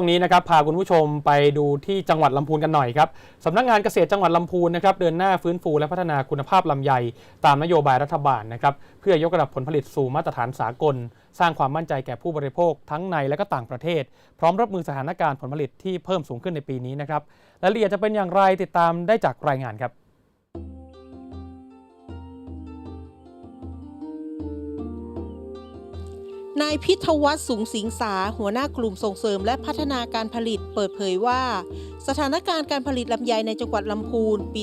วงนี้นะครับพาคุณผู้ชมไปดูที่จังหวัดลำพูนกันหน่อยครับสำนักงานเกษตรจังหวัดลำพูนนะครับเดินหน้าฟื้นฟูและพัฒนาคุณภาพลำไย ตามนโยบายรัฐบาลนะครับเพื่อยกระดับผลผลิตสู่มาตรฐานสากล สร้างความมั่นใจแก่ผู้บริโภคทั้งในและก็ต่างประเทศ พร้อมรับมือสถานการณ์ผลผลิตที่เพิ่มสูงขึ้นในปีนี้นะครับรายละเอียดจะเป็นอย่างไรติดตามได้จากรายงานครับ นายพิทวัฒน์สุงสิงสาหัวหน้ากลุ่มส่งเสริมและพัฒนาการผลิตเปิดเผยว่าสถานการณ์การผลิตลำไยในจังหวัดลำพูนปี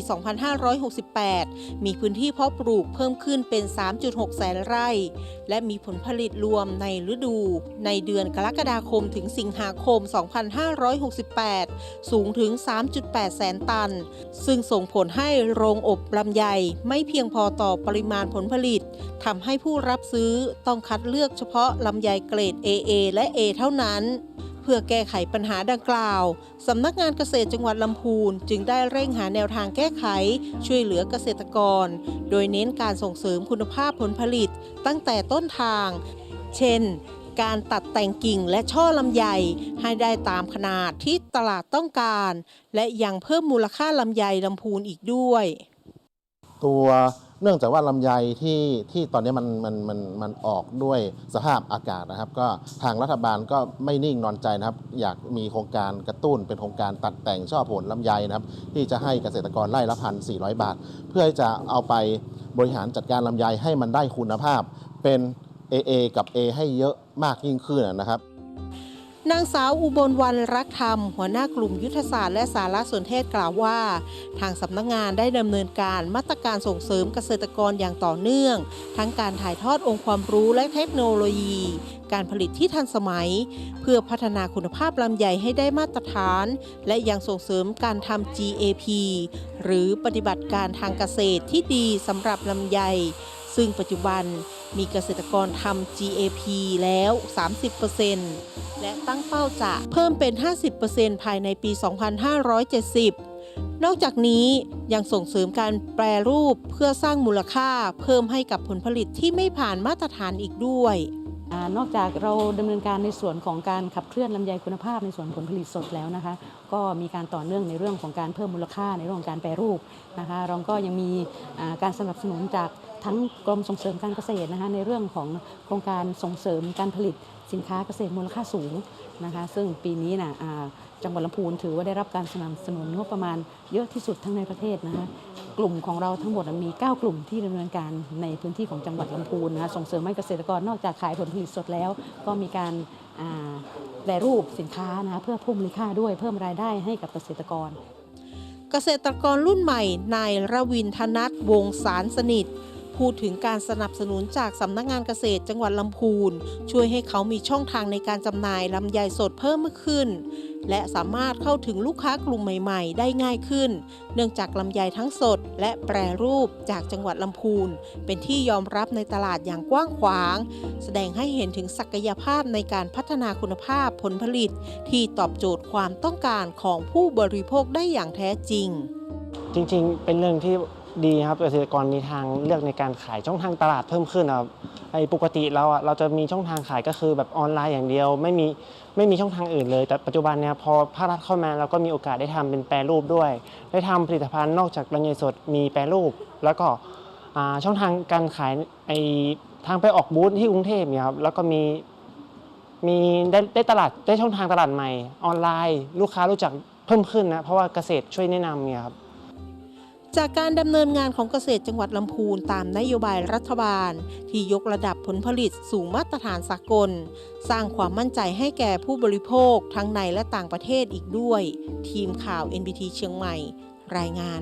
2568 มีพื้นที่เพาะปลูกเพิ่มขึ้นเป็น 3.6 แสนไร่ และมีผลผลิตรวมในฤดู ในเดือนกรกฎาคมถึงสิงหาคม 2568 สูงถึง 3.8 แสนตัน ซึ่งส่งผลให้โรงอบลำไยไม่เพียงพอต่อปริมาณผลผลิตทำให้ผู้รับซื้อต้องคัดเลือกเฉพาะลำไยเกรด AA และ A เท่านั้น พื่อแก้ไขปัญหาดังกล่าว สำนักงานเกษตรจังหวัดลำพูนจึงได้เร่งหาแนวทางแก้ไข ช่วยเหลือเกษตรกร โดยเน้นการส่งเสริมคุณภาพผลผลิตตั้งแต่ต้นทาง เช่น การตัดแต่งกิ่งและช่อลำไยให้ได้ตามขนาดที่ตลาดต้องการ และยังเพิ่มมูลค่าลำไยลำพูนอีกด้วย ตัว เนื่องจากว่าลำไยที่ที่ตอนนี้มันมันมันมันออกด้วยสภาพอากาศนะครับ ก็ทางรัฐบาลก็ไม่นิ่งนอนใจนะครับ อยากมีโครงการกระตุ้นเป็นโครงการตัดแต่งช่อผลลำไยนะครับ ที่จะให้เกษตรกรไร่ละพันสี่บาท เพื่อจะเอาไปบริหารจัดการลำไยให้มันได้คุณภาพ เป็น AA กับ A ให้เยอะมากยิ่งขึ้นนะครับ นางสาวอุบลวันรักธรรม หัวหน้ากลุ่มยุทธศาสตร์และสารสนเทศกล่าวว่า ทางสำนักงงานได้ดำเนินการมาตรการส่งเสริมเกษตรกรอย่างต่อเนื่อง ทั้งการถ่ายทอดองค์ความรู้และเทคโนโลยี การผลิตที่ทันสมัย เพื่อพัฒนาคุณภาพลำไยให้ได้มาตรฐาน และยังส่งเสริมการทำ GAP หรือปฏิบัติการทางเกษตรที่ดีสำหรับลำไย ซึ่งปัจจุบันมีเกษตรกรทำ GAP แล้ว 30%และตั้งเป้าจะเพิ่มเป็น 50%ภายในปี 2570 นอกจากนี้ยังส่งเสริมการแปรรูปเพื่อสร้างมูลค่าเพิ่มให้กับผลผลิตที่ไม่ผ่านมาตรฐานอีกด้วย นอกจากเราดำเนินการในส่วนของการขับเคลื่อนลำไยคุณภาพในส่วนผลผลิตสดแล้วนะคะ ก็มีการต่อเนื่องในเรื่องของการเพิ่มมูลค่าในเรื่องของการแปรรูปนะคะเราก็ยังมีการสนับสนุนจากทั้งกรมส่งเสริมการเกษตรนะคะในเรื่องของโครงการส่งเสริมการผลิต สินค้าเกษตรมูลค่าสูงนะคะ ซึ่งปีนี้นะอ่าจังหวัดลำพูนถือว่าได้รับการสนับสนุนงบประมาณเยอะที่สุดทั้งในประเทศนะคะกลุ่มของเราทั้งหมดมี 9 กลุ่มที่ดำเนินการในพื้นที่ของจังหวัดลำพูนนะคะส่งเสริมให้เกษตรกรนอกจากขายผลผลิตสดแล้ว ก็มีการแปรรูปสินค้านะเพื่อเพิ่มมูลค่าด้วยเพิ่มรายได้ให้กับเกษตรกร เกษตรกรรุ่นใหม่นายรวินธนัทวงสารสนิท พูดถึงการสนับสนุนจากสำนักงานเกษตรจังหวัดลำพูน ช่วยให้เขามีช่องทางในการจำหน่ายลำไยสดเพิ่มขึ้น และสามารถเข้าถึงลูกค้ากลุ่มใหม่ๆ ได้ง่ายขึ้น เนื่องจากลำไยทั้งสด และแปรรูปจากจังหวัดลำพูน เป็นที่ยอมรับในตลาดอย่างกว้างขวาง แสดงให้เห็นถึงศักยภาพในการพัฒนาคุณภาพผลผลิต ที่ตอบโจทย์ความต้องการของผู้บริโภคได้อย่างแท้จริง จริงๆ เป็นเรื่องที่ ดีครับเกษตรกรมีทางเลือกในการขายช่องทางตลาดเพิ่มขึ้นนะครับไอ้ปกติเราอะเราจะมีช่องทางขายก็คือแบบออนไลน์อย่างเดียว ไม่มีไม่มีช่องทางอื่นเลย แต่ปัจจุบันเนี่ยพอภาครัฐเข้ามาเราก็มีโอกาสได้ทำเป็นแปรรูปด้วย ได้ทำผลิตภัณฑ์นอกจากลำไยสดมีแปรรูป แล้วก็ช่องทางการขายไอ้ทางไปออกบูธที่กรุงเทพเนี่ยครับแล้วก็มีมีได้ได้ตลาดได้ช่องทางตลาดใหม่ออนไลน์ ลูกค้ารู้จักเพิ่มขึ้นนะเพราะว่าเกษตรช่วยแนะนำเนี่ยครับ จากการดำเนินงานของเกษตรจังหวัดลำพูนตามนโยบายรัฐบาล ที่ยกระดับผลผลิตสู่มาตรฐานสากล สร้างความมั่นใจให้แก่ผู้บริโภคทั้งในและต่างประเทศอีกด้วย ทีมข่าว NBT เชียงใหม่ รายงาน